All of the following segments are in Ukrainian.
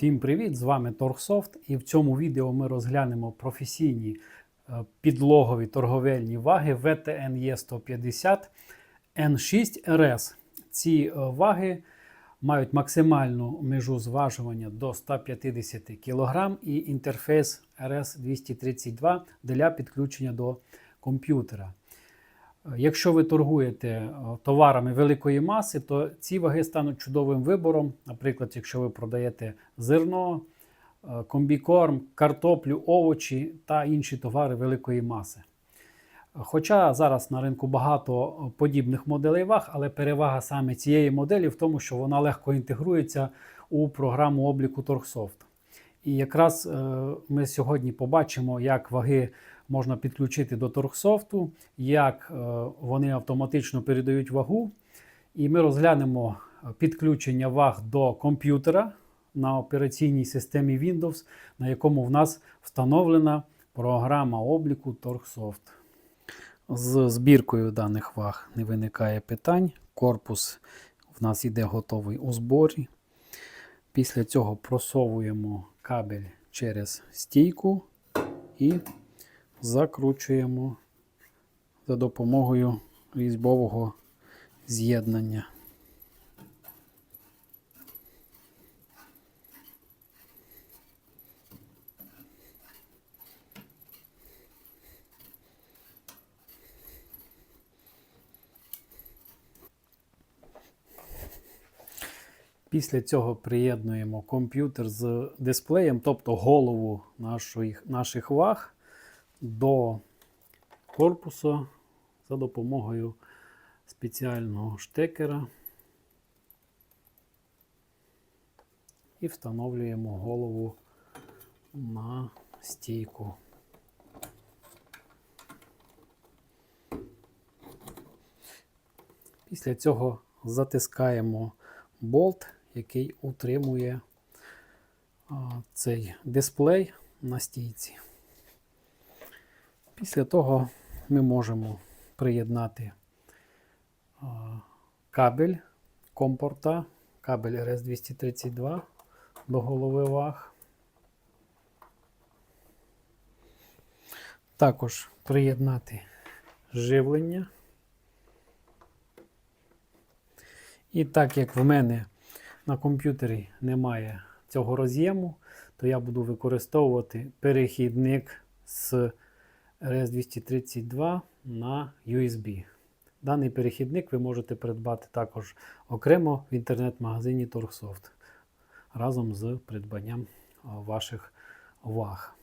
Всім привіт! З вами Торгсофт і в цьому відео ми розглянемо професійні е, підлогові торговельні ваги VTN E150 N6 RS. Ці е, ваги мають максимальну межу зважування до 150 кг і інтерфейс RS232 для підключення до комп'ютера. Якщо ви торгуєте е, товарами великої маси, то ці ваги стануть чудовим вибором. Наприклад, якщо ви продаєте зерно, е, комбікорм, картоплю, овочі та інші товари великої маси. Хоча зараз на ринку багато подібних моделей ваг, але перевага саме цієї моделі в тому, що вона легко інтегрується у програму обліку Торгсофт. І якраз е, ми сьогодні побачимо, як ваги можна підключити до торгсофту, як е, вони автоматично передають вагу. І ми розглянемо підключення ваг до комп'ютера на операційній системі Windows, на якому в нас встановлена програма обліку Торгсофт. З збіркою даних ваг не виникає питань. Корпус в нас іде готовий у зборі. Після цього просовуємо кабель через стійку і закручуємо за допомогою різьбового з'єднання. Після цього приєднуємо комп'ютер з дисплеєм, тобто голову наших, наших ваг до корпусу за допомогою спеціального штекера і встановлюємо голову на стійку. Після цього затискаємо болт, який утримує цей дисплей на стійці. Після того ми можемо приєднати кабель компорта, кабель RS232 до голови ваг. Також приєднати живлення. І так як в мене на комп'ютері немає цього роз'єму, то я буду використовувати перехідник з RS232 на USB. Даний перехідник ви можете придбати також окремо в інтернет-магазині Торгсофт разом з придбанням ваших ваг.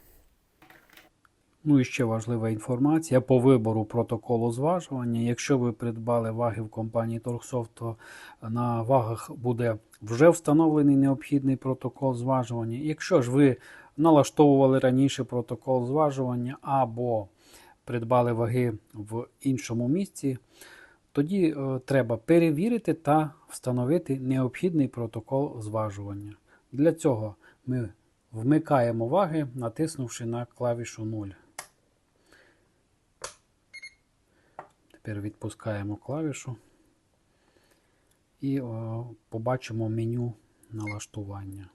Ну і ще важлива інформація по вибору протоколу зважування. Якщо ви придбали ваги в компанії Торгсофт, то на вагах буде вже встановлений необхідний протокол зважування. Якщо ж ви налаштовували раніше протокол зважування або придбали ваги в іншому місці, тоді е, треба перевірити та встановити необхідний протокол зважування. Для цього ми вмикаємо ваги, натиснувши на клавішу 0. Тепер відпускаємо клавішу і о, побачимо меню налаштування.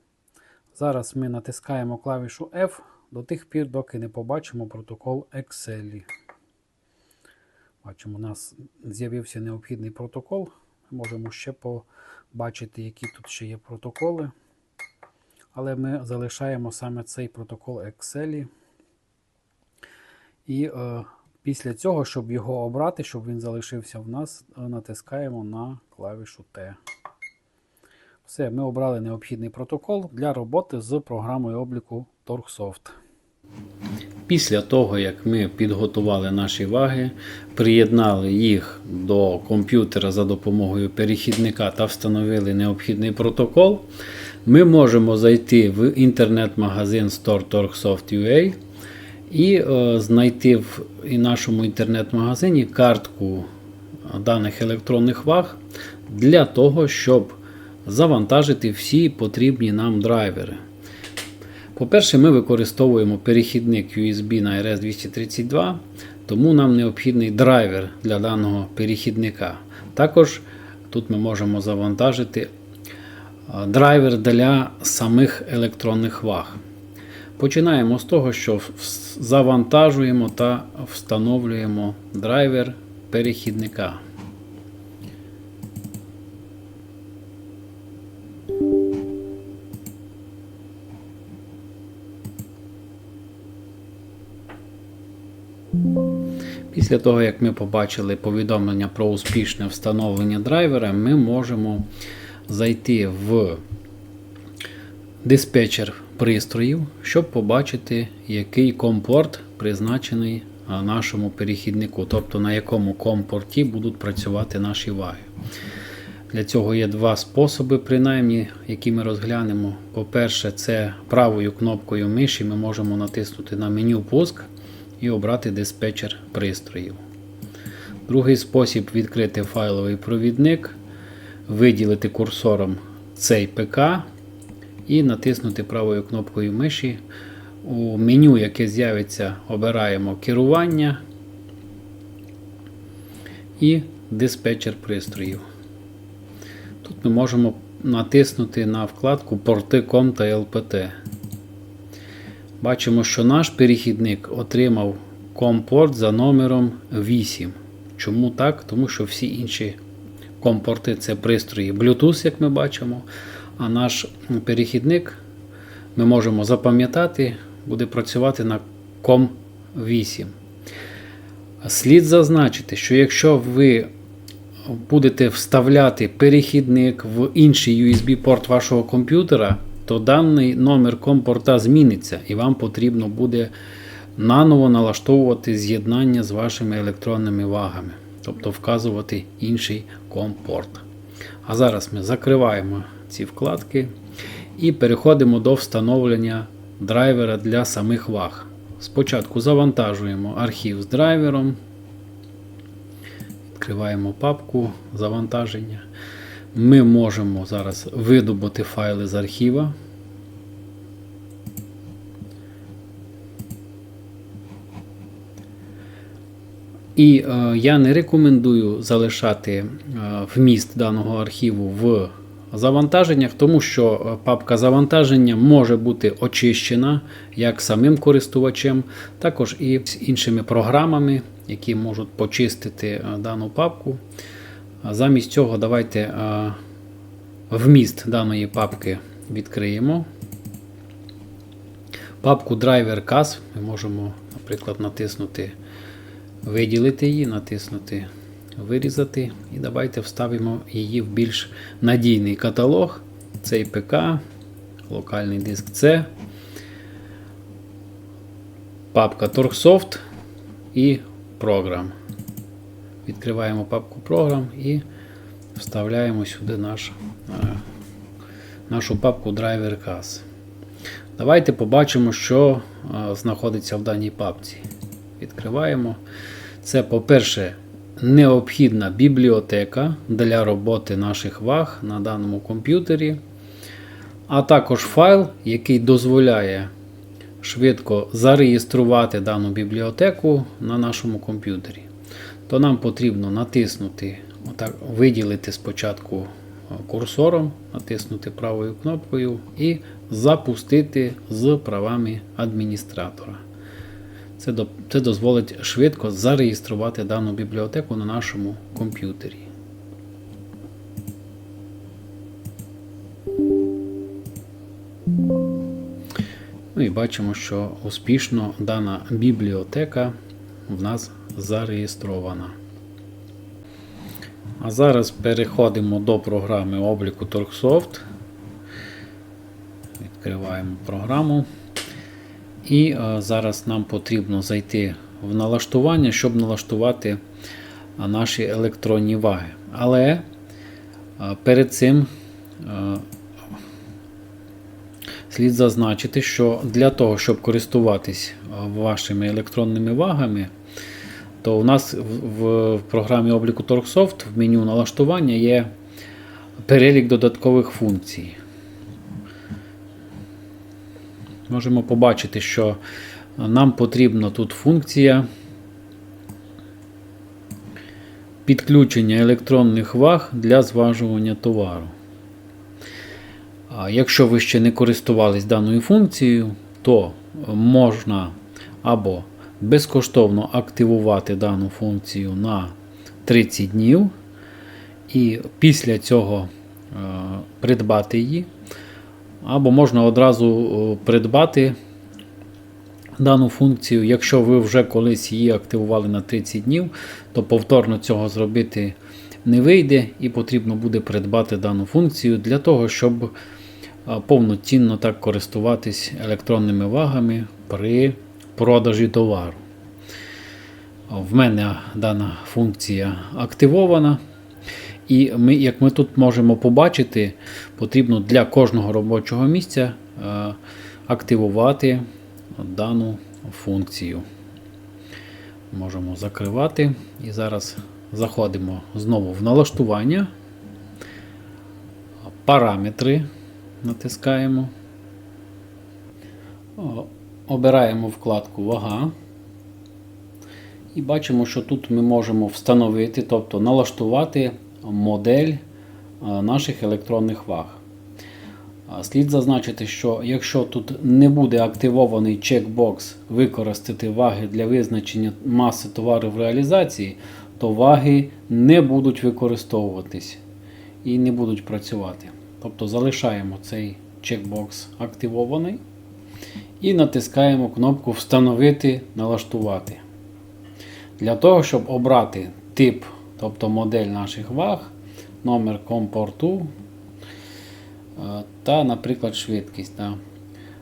Зараз ми натискаємо клавішу F до тих пір, доки не побачимо протокол Excel. Бачимо, у нас з'явився необхідний протокол. Можемо ще побачити, які тут ще є протоколи. Але ми залишаємо саме цей протокол Excel. І е, після цього, щоб його обрати, щоб він залишився в нас, натискаємо на клавішу T. Все, ми обрали необхідний протокол для роботи з програмою обліку Торгсофт. Після того, як ми підготували наші ваги, приєднали їх до комп'ютера за допомогою перехідника та встановили необхідний протокол, ми можемо зайти в інтернет-магазин Store.Torgsoft.ua і е, знайти в нашому інтернет-магазині картку даних електронних ваг для того, щоб завантажити всі потрібні нам драйвери. По-перше, ми використовуємо перехідник USB на RS232, тому нам необхідний драйвер для даного перехідника. Також тут ми можемо завантажити е, драйвер для самих електронних ваг. Починаємо з того, що завантажуємо та встановлюємо драйвер перехідника. Після того, як ми побачили повідомлення про успішне встановлення драйвера, ми можемо зайти в диспетчер пристроїв, щоб побачити, який компорт призначений нашому перехіднику, тобто на якому компорті будуть працювати наші ваги. Для цього є два способи, принаймні, які ми розглянемо. По-перше, це правою кнопкою миші ми можемо натиснути на меню Пуск і обрати диспетчер пристроїв. Другий спосіб відкрити файловий провідник, виділити курсором цей ПК і натиснути правою кнопкою миші. У меню, яке з'явиться, обираємо керування і диспетчер пристроїв. Тут ми можемо натиснути на вкладку Порти та LPT. Бачимо, що наш перехідник отримав компорт за номером 8. Чому так? Тому що всі інші компорти це пристрої Bluetooth, як ми бачимо. А наш перехідник ми можемо запам'ятати, буде працювати на COM 8. Слід зазначити, що якщо ви будете вставляти перехідник в інший USB-порт вашого комп'ютера, то даний номер компорта зміниться, і вам потрібно буде наново налаштовувати з'єднання з вашими електронними вагами, тобто вказувати інший компорт. А зараз ми закриваємо ці вкладки і переходимо до встановлення драйвера для самих ваг. Спочатку завантажуємо архів з драйвером. Відкриваємо папку завантаження. Ми можемо зараз видобути файли з архіва. І е, я не рекомендую залишати е, вміст даного архіву в завантаженнях, тому що е, папка завантаження може бути очищена як самим користувачем, також і з іншими програмами, які можуть почистити е, дану папку. Замість цього давайте е, вміст даної папки відкриємо. Папку Driver CAS ми можемо, наприклад, натиснути виділити її, натиснути Вирізати. І давайте вставимо її в більш надійний каталог. Цей ПК, локальний диск C, папка TorqueSoft і програм. Відкриваємо папку програм і вставляємо сюди наш, е, нашу папку Driver CAS. Давайте побачимо, що е, знаходиться в даній папці. Відкриваємо. Це, по-перше, необхідна бібліотека для роботи наших ваг на даному комп'ютері, а також файл, який дозволяє швидко зареєструвати дану бібліотеку на нашому комп'ютері. То нам потрібно натиснути, отак, виділити спочатку курсором, натиснути правою кнопкою і запустити з правами адміністратора. Це, це дозволить швидко зареєструвати дану бібліотеку на нашому комп'ютері. Ну і бачимо, що успішно дана бібліотека в нас зареєстрована. А зараз переходимо до програми обліку TorqueSoft. Відкриваємо програму. І е, зараз нам потрібно зайти в налаштування, щоб налаштувати е, наші електронні ваги. Але е, перед цим слід зазначити, що для того, щоб користуватись вашими електронними вагами, то у нас в, програмі обліку TorqueSoft в меню налаштування є перелік додаткових функцій. Можемо побачити, що нам потрібна тут функція підключення електронних ваг для зважування товару. Якщо ви ще не користувались даною функцією, то можна або безкоштовно активувати дану функцію на 30 днів, і після цього е, придбати її, або можна одразу е, придбати дану функцію. Якщо ви вже колись її активували на 30 днів, то повторно цього зробити не вийде і потрібно буде придбати дану функцію для того, щоб повноцінно так користуватись електронними вагами при продажі товару. В мене дана функція активована. І ми, як ми тут можемо побачити, потрібно для кожного робочого місця е, активувати дану функцію. Можемо закривати. І зараз заходимо знову в налаштування. Параметри натискаємо. Обираємо вкладку Вага. І бачимо, що тут ми можемо встановити, тобто налаштувати модель наших електронних ваг. Слід зазначити, що якщо тут не буде активований чекбокс використати ваги для визначення маси товару в реалізації, то ваги не будуть використовуватись і не будуть працювати. Тобто залишаємо цей чекбокс активований і натискаємо кнопку Встановити налаштувати. Для того, щоб обрати тип, тобто модель наших ваг, номер компорту е, та, наприклад, швидкість. Да.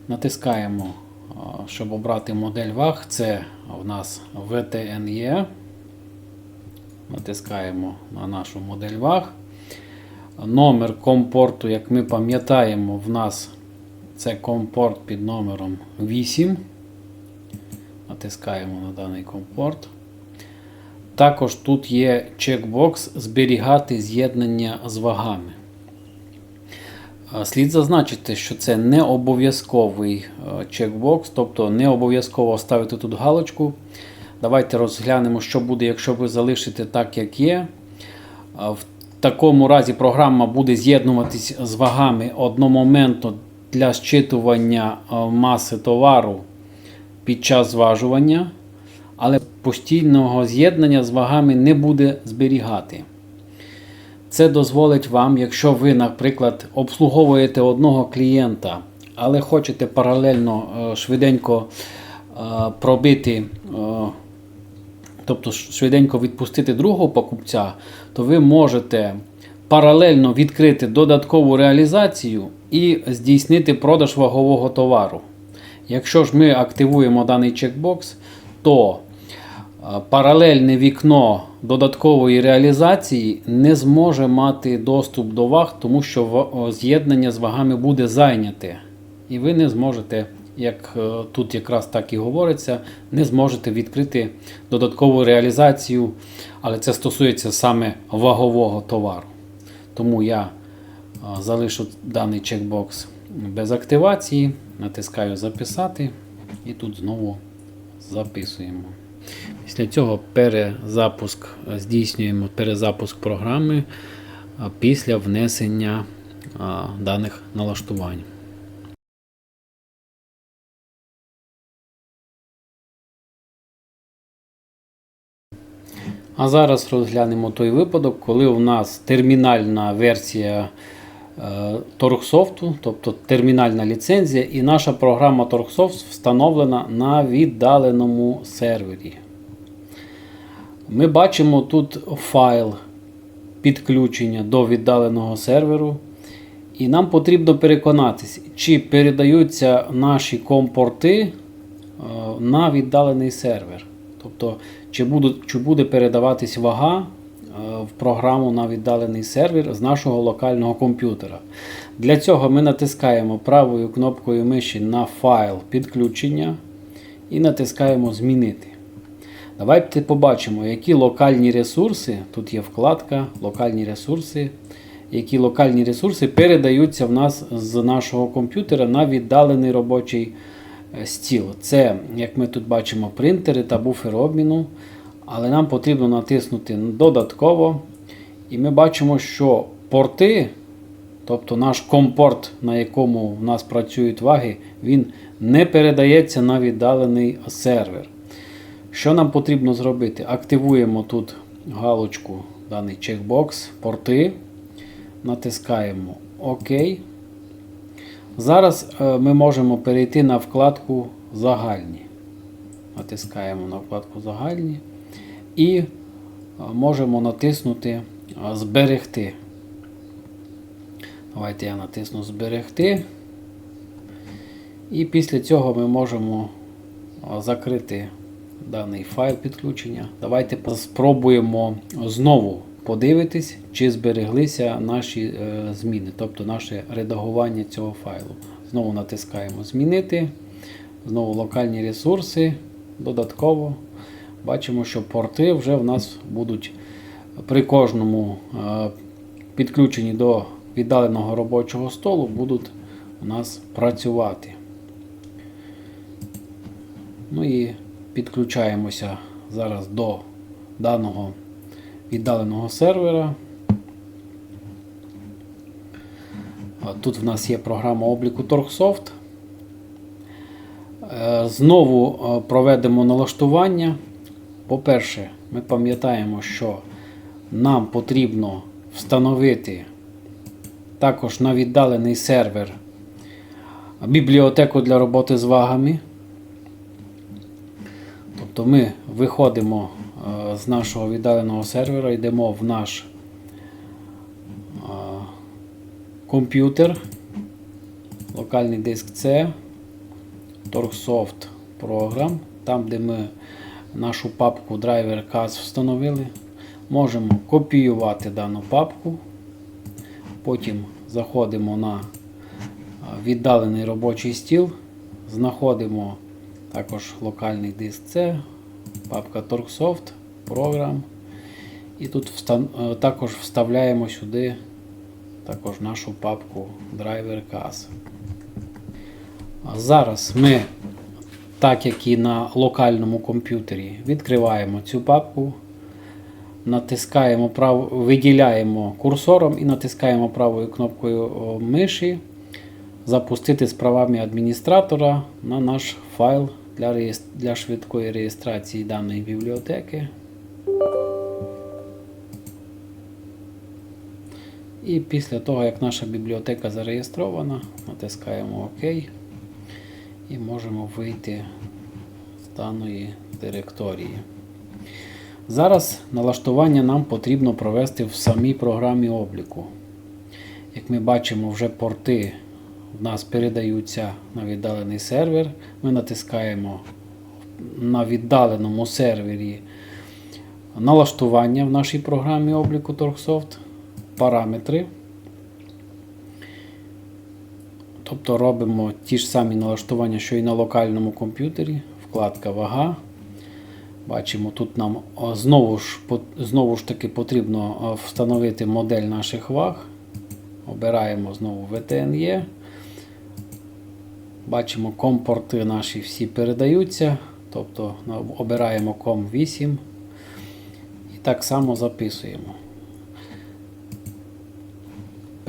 Натискаємо, е, щоб обрати модель ваг, це в нас VTNE. Натискаємо на нашу модель ваг. Номер компорту, як ми пам'ятаємо, в нас це компорт під номером 8. Натискаємо на даний компорт. Також тут є чекбокс Зберігати з'єднання з вагами. Слід зазначити, що це не обов'язковий е, чекбокс, тобто не обов'язково ставити тут галочку. Давайте розглянемо, що буде, якщо ви залишите так, як є. В такому разі програма буде з'єднуватись з вагами одномоментно для зчитування е, маси товару під час зважування, але постійного з'єднання з вагами не буде зберігати. Це дозволить вам, якщо ви, наприклад, обслуговуєте одного клієнта, але хочете паралельно е, швиденько е, пробити, тобто швиденько відпустити другого покупця, то ви можете паралельно відкрити додаткову реалізацію і здійснити продаж вагового товару. Якщо ж ми активуємо даний чекбокс, то е, паралельне вікно додаткової реалізації не зможе мати доступ до ваг, тому що з'єднання з вагами буде зайняте. І ви не зможете, як е, тут якраз так і говориться, не зможете відкрити додаткову реалізацію, але це стосується саме вагового товару. Тому я залишу даний чекбокс без активації, натискаю записати і тут знову записуємо. Після цього перезапуск е, здійснюємо перезапуск програми після внесення даних налаштувань. А зараз розглянемо той випадок, коли у нас термінальна версія е, Торгсофту, тобто термінальна ліцензія, і наша програма Торгсофт встановлена на віддаленому сервері. Ми бачимо тут файл підключення до віддаленого серверу. І нам потрібно переконатися, чи передаються наші компорти е, на віддалений сервер. Тобто, чи, будуть, чи буде передаватись вага е, в програму на віддалений сервер з нашого локального комп'ютера. Для цього ми натискаємо правою кнопкою миші на файл підключення і натискаємо Змінити. Давайте побачимо, які локальні ресурси, тут є вкладка Локальні ресурси, які локальні ресурси передаються в нас з нашого комп'ютера на віддалений робочий стіл. Це, як ми тут бачимо, принтери та буфери обміну. Але нам потрібно натиснути додатково. І ми бачимо, що порти, тобто наш компорт, на якому в нас працюють ваги, він не передається на віддалений сервер. Що нам потрібно зробити? Активуємо тут галочку, даний чекбокс, порти, натискаємо ОК. Зараз е, ми можемо перейти на вкладку Загальні. Натискаємо на вкладку Загальні і е, можемо натиснути е, Зберегти. Давайте я натисну Зберегти. І після цього ми можемо закрити даний файл підключення. Давайте спробуємо знову подивитись, чи збереглися наші е, зміни, тобто наше редагування цього файлу. Знову натискаємо Змінити. Знову локальні ресурси. Додатково бачимо, що порти вже в нас будуть при кожному е, підключенні до віддаленого робочого столу будуть у нас працювати. Ну і підключаємося зараз до даного віддаленого сервера. Тут в нас є програма обліку Торгсофт. Е, Знову е, проведемо налаштування. По-перше, ми пам'ятаємо, що нам потрібно встановити також на віддалений сервер бібліотеку для роботи з вагами. Тобто ми виходимо з нашого віддаленого сервера, йдемо в наш е, комп'ютер, локальний диск C, Torxsoft Program, там, де ми нашу папку Driver CAS встановили. Можемо копіювати дану папку. Потім заходимо на е, віддалений робочий стіл, знаходимо також локальний диск C, папка Torxsoft, програм. І тут е, також вставляємо сюди також нашу папку Driver CAS. Зараз ми, так як і на локальному комп'ютері, відкриваємо цю папку, натискаємо прав... виділяємо курсором і натискаємо правою кнопкою миші запустити з правами адміністратора на наш файл для, реєс- для швидкої реєстрації даної бібліотеки. І після того, як наша бібліотека зареєстрована, натискаємо ОК і можемо вийти з даної директорії. Зараз налаштування нам потрібно провести в самій програмі обліку. Як ми бачимо, вже порти в нас передаються на віддалений сервер. Ми натискаємо на віддаленому сервері налаштування в нашій програмі обліку Торгсофт, параметри. Тобто робимо ті ж самі налаштування, що і на локальному комп'ютері. Вкладка вага. Бачимо, тут нам знову ж, знову ж таки потрібно встановити модель наших ваг. Обираємо знову VTNE. Бачимо, компорти наші всі передаються. Тобто обираємо COM8 і так само записуємо.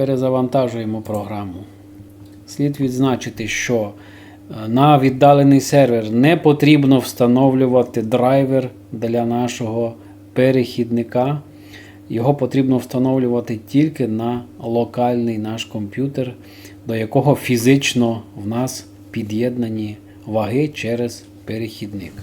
Перезавантажуємо програму. Слід відзначити, що е, на віддалений сервер не потрібно встановлювати драйвер для нашого перехідника. Його потрібно встановлювати тільки на локальний наш комп'ютер, до якого фізично в нас під'єднані ваги через перехідник.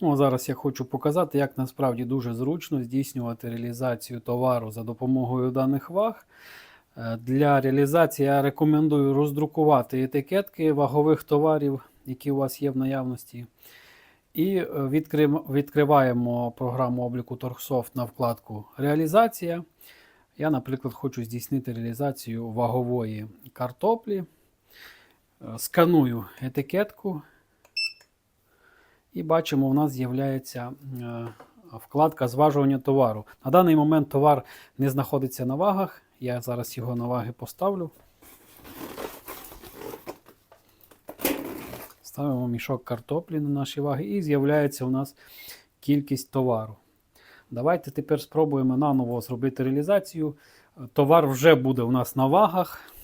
Ну, зараз я хочу показати, як насправді дуже зручно здійснювати реалізацію товару за допомогою даних ваг. Е, Для реалізації я рекомендую роздрукувати етикетки вагових товарів, які у вас є в наявності. І е, відкриваємо програму обліку Торгсофт на вкладку Реалізація. Я, наприклад, хочу здійснити реалізацію вагової картоплі. Е, Сканую етикетку. І бачимо, у нас з'являється е, вкладка зважування товару. На даний момент товар не знаходиться на вагах. Я зараз його на ваги поставлю. Ставимо мішок картоплі на наші ваги і з'являється у нас кількість товару. Давайте тепер спробуємо наново зробити реалізацію. Товар вже буде у нас на вагах.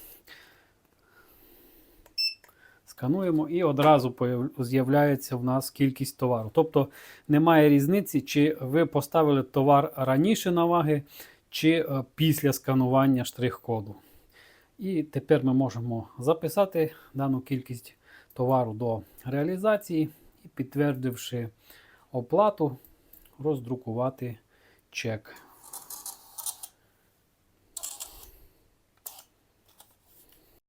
Скануємо і одразу з'являється в нас кількість товару. Тобто немає різниці, чи ви поставили товар раніше на ваги, чи е, після сканування штрих-коду. І тепер ми можемо записати дану кількість товару до реалізації і, підтвердивши оплату, роздрукувати чек.